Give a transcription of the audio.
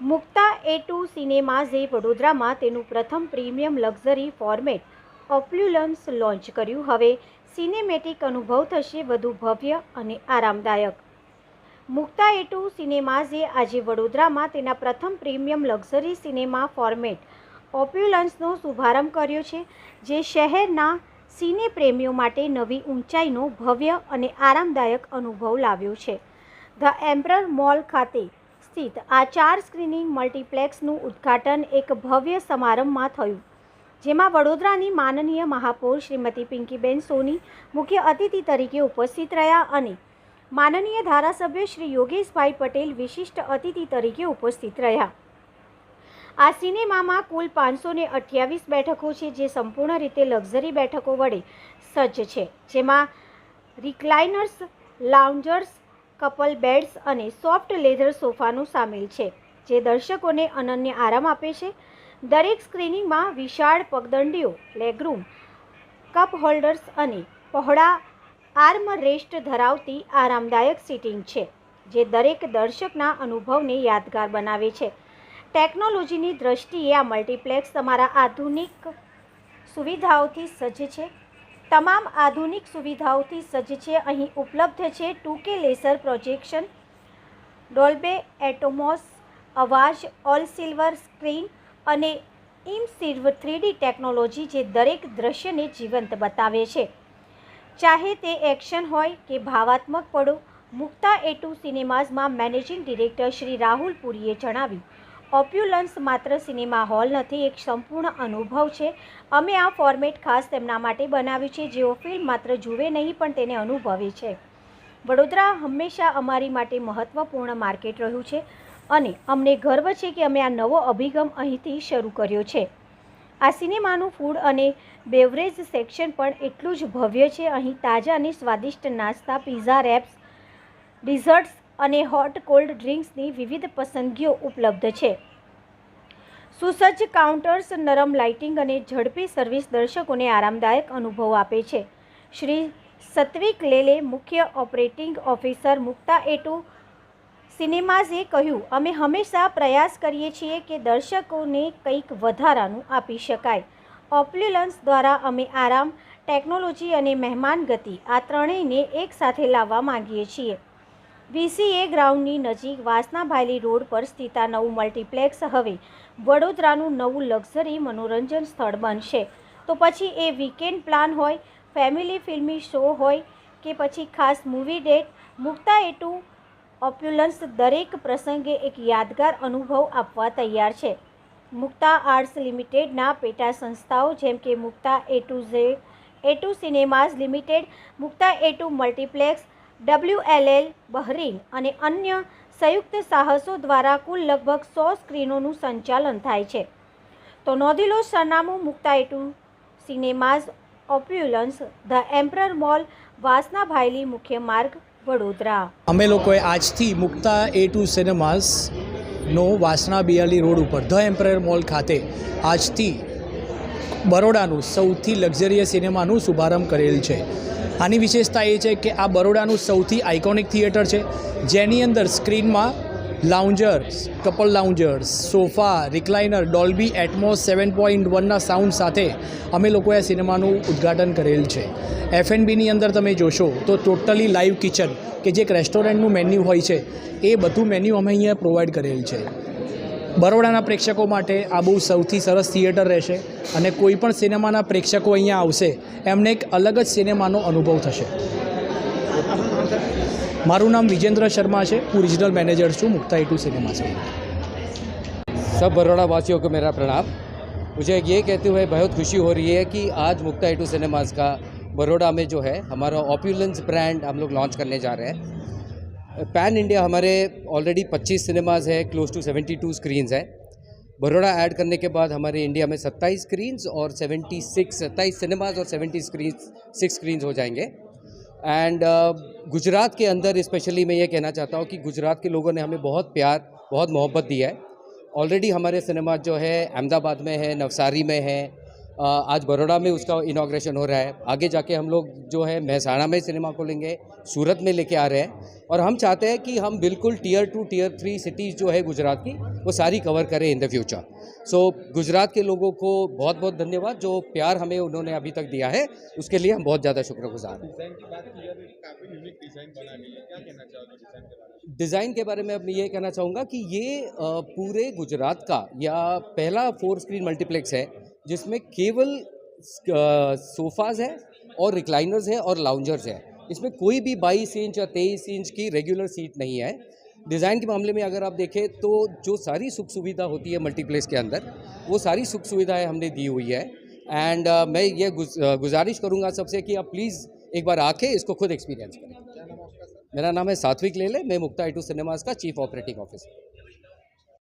Mukta A two સિનેમાઝે વડોદરામાં તેનું પ્રથમ premium luxury format opulence launch કર્યું. હવે સિનેમેટિક અનુભવ થશે વધુ ભવ્ય અને આરામદાયક. મુક્તા એ ટુ સિનેમાઝે આજે વડોદરામાં તેના પ્રથમ પ્રીમિયમ લક્ઝરી સિનેમા ફોર્મેટ ઓપ્યુલન્સનો શુભારંભ કર્યો છે, જે શહેરના સિને પ્રેમીઓ માટે નવી ઊંચાઈનો ભવ્ય અને આરામદાયક અનુભવ લાવ્યો છે. ધ એમ્બ્રર મોલ ખાતે સ્થિત આ ચાર સ્ક્રીનિંગ મલ્ટીપ્લેક્સનું ઉદ્ઘાટન એક ભવ્ય સમારંભમાં થયું, જેમાં વડોદરાની માનનીય મહાપૌર શ્રીમતી પિંકીબેન સોની, મુખ્ય અતિથિ તરીકે ઉપસ્થિત રહ્યા અને માનનીય ધારાસભ્ય શ્રી યોગેશભાઈ પટેલ વિશિષ્ટ અતિથિ તરીકે ઉપસ્થિત રહ્યા. આ સિનેમામાં કુલ પાંચસો ને અઠ્યાવીસ બેઠકો છે, જે સંપૂર્ણ રીતે લક્ઝરી બેઠકો વડે સજ્જ છે, જેમાં રિક્લાઇનર્સ, લાઉન્જર્સ કપલ બેડ્સ અને સોફ્ટ લેધર સોફાનું સામેલ છે, જે દર્શકોને અનન્ય આરામ આપે છે. દરેક સ્ક્રીનિંગમાં વિશાળ પગદંડીઓ લેગરૂમ કપ હોલ્ડર્સ અને પહોળા આર્મ રેસ્ટ ધરાવતી આરામદાયક સીટિંગ છે, જે દરેક દર્શકના અનુભવને યાદગાર બનાવે છે. ટેકનોલોજીની દ્રષ્ટિએ આ મલ્ટીપ્લેક્સ તમારા આધુનિક સુવિધાઓથી સજ્જ છે. તમામ આધુનિક સુવિધાઓથી સજ્જ છે, અહીં ઉપલબ્ધ છે ટુ કે લેસર પ્રોજેક્શન, ડોલ્બે એટોમોસ અવાજ, ઓલ સિલ્વર સ્ક્રીન અને ઇમસિર્વ થ્રીડી ટેકનોલોજી જે દરેક દ્રશ્યને જીવંત બતાવે છે. ચાહે તે એક્શન હોય કે ભાવાત્મક પડો, મુક્તા એટુ સિનેમાઝમાં મેનેજિંગ ડિરેક્ટર શ્રી રાહુલ પુરીએ જણાવ્યું ઓપ્યુલન્સ માત્ર સિનેમા હોલ નથી, એક સંપૂર્ણ અનુભવ છે. અમે આ ફોર્મેટ ખાસ તેમના માટે બનાવ્યું છે, જેઓ ફિલ્મ માત્ર જુએ નહીં, પણ તેને અનુભવે છે. વડોદરા હંમેશા અમારી માટે મહત્ત્વપૂર્ણ માર્કેટ રહ્યું છે અને અમને ગર્વ છે કે અમે આ નવો અભિગમ અહીંથી શરૂ કર્યો છે. આ સિનેમાનું ફૂડ અને બેવરેજ સેક્શન પણ એટલું જ ભવ્ય છે. અહીં તાજા અને સ્વાદિષ્ટ નાસ્તા, પીઝા, રેપ્સ, ડિઝર્ટ્સ અને હોટ કોલ્ડ ડ્રિંક્સની વિવિધ પસંદગીઓ ઉપલબ્ધ છે. સુસજ્જ કાઉન્ટર્સ નરમ લાઇટિંગ અને ઝડપી સર્વિસ દર્શકોને આરામદાયક અનુભવ આપે છે. શ્રી સત્વિક લેલે, મુખ્ય operating officer Mukta A two સિનેમાઝે કહ્યું, અમે હંમેશા પ્રયાસ કરીએ છીએ કે દર્શકોને કંઈક વધારાનું આપી શકાય. ઓપ્લ્યુલન્સ દ્વારા અમે આરામ ટેકનોલોજી અને મહેમાન ગતિ આ ત્રણેયને એકસાથે લાવવા માંગીએ છીએ. વીસીએ ગ્રાઉન્ડની નજીક વાસનાભાયલી રોડ પર સ્થિત આ નવું મલ્ટીપ્લેક્સ હવે વડોદરાનું નવું લક્ઝરી મનોરંજન સ્થળ બનશે. તો પછી એ વીકેન્ડ પ્લાન હોય ફેમિલી ફિલ્મી શો હોય કે પછી ખાસ movie date Mukta A two opulence દરેક પ્રસંગે એક યાદગાર અનુભવ આપવા તૈયાર છે. મુક્તા આર્ટ્સ લિમિટેડના પેટા સંસ્થાઓ જેમ કે Mukta A two ઝે A cinemas limited, Mukta A two multiplex WLL Bahrain અને અન્ય સંયુક્ત સાહસો દ્વારા કુલ લગભગ સો સ્ક્રીનોનું સંચાલન થાય છે. તો નોંધી લો સરનામું Mukta A two Cinemas Opulence, The Emperor Mall, Vasna Bhayli, મુખ્ય માર્ગ, વડોદરા. અમે લોકોએ આજથી મુક્તા એ ટુ સિનેમાસનો વાસણા બિયાલી રોડ ઉપર, ધ એમ્પરર મોલ ખાતે આજથી બરોડાનું સૌથી લક્ઝરિયસ સિનેમાનું શુભારંભ કરેલ છે. આની વિશેષતા એ છે કે આ બરોડાનું સૌથી આઇકોનિક થિયેટર છે, જેની અંદર સ્ક્રીનમાં loungers couple loungers sofa recliner Dolby Atmos seven point વનના sound સાથે અમે લોકોએ આ સિનેમાનું ઉદ્ઘાટન કરેલ છે. એફ એન બીની અંદર તમે જોશો તો ટોટલી લાઈવ કિચન કે જે એક રેસ્ટોરન્ટનું મેન્યુ હોય છે, એ બધું મેન્યુ અમે અહીંયા પ્રોવાઈડ કરેલ છે. બરોડાના પ્રેક્ષકો માટે આ બહુ સૌથી સરસ થિયેટર રહેશે અને કોઈપણ સિનેમાના પ્રેક્ષકો અહીંયા આવશે, એમને એક અલગ જ સિનેમાનો અનુભવ થશે. મારું નામ વિજેન્દ્ર શર્મા છે, હું રિજનલ મેનેજર છું મુક્તા ટુ સિનેમા છે. સબ बड़ौड़ा वासियों को मेरा प्रणाम मुझे ये कहते हुए ખુશી खुशी हो रही है कि आज मुक्ता एटू सिनेमाज़ का बड़ौड़ा में जो है हमारा ऑप्यूलेंस ब्रांड हम लोग लॉन्च करने जा रहे पैन इंडिया हमारे ऑलरेडी 25 सिनेमाज है क्लोज टू 72 स्क्रीन्स हैं। बड़ौदा ऐड करने के बाद हमारे इंडिया में 27 स्क्रीन्स और 76 सत्ताईस सिनेमाज और 70 स्क्रीन सिक्स स्क्रीन्स हो जाएँगे। एंड गुजरात के अंदर स्पेशली मैं ये कहना चाहता हूँ कि गुजरात के लोगों ने हमें बहुत प्यार, बहुत मोहब्बत दिया है। ऑलरेडी हमारे सिनेमा जो है, अहमदाबाद में है, नवसारी में है आज बड़ोड़ा में उसका इनाग्रेशन हो रहा है। आगे जाके हम लोग जो है महसाणा में सिनेमा खोलेंगे सूरत में लेके आ रहे हैं। और हम चाहते हैं कि हम बिल्कुल tier two tier three cities जो है गुजरात की वो सारी कवर करें in the future so Gujarat के लोगों को बहुत बहुत धन्यवाद जो प्यार हमें उन्होंने अभी तक दिया है। उसके लिए हम बहुत ज़्यादा शुक्रगुजार हैं। डिज़ाइन की तो के बारे में? अब ये कहना चाहूँगा कि ये पूरे गुजरात का या पहला फोर स्क्रीन मल्टीप्लेक्स है। जिसमें केवल सोफ़ाज़ है और रिक्लाइनर्स है और लाउंजर्स है। इसमें कोई भी 22 इंच या 23 इंच की रेगुलर सीट नहीं है। डिज़ाइन के मामले में अगर आप देखें तो जो सारी सुख सुविधा होती है मल्टीप्लेक्स के अंदर वो सारी सुख सुविधाएँ हमने दी हुई है। एंड uh, मैं ये गुज, गुजारिश करूँगा सबसे कि आप प्लीज़ एक बार आके इसको खुद एक्सपीरियंस करें। मेरा नाम है सात्विक लेले मैं मुक्ता आई सिनेमाज का चीफ ऑपरेटिंग ऑफिसर